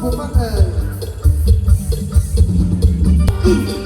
ผูกบ้างเอ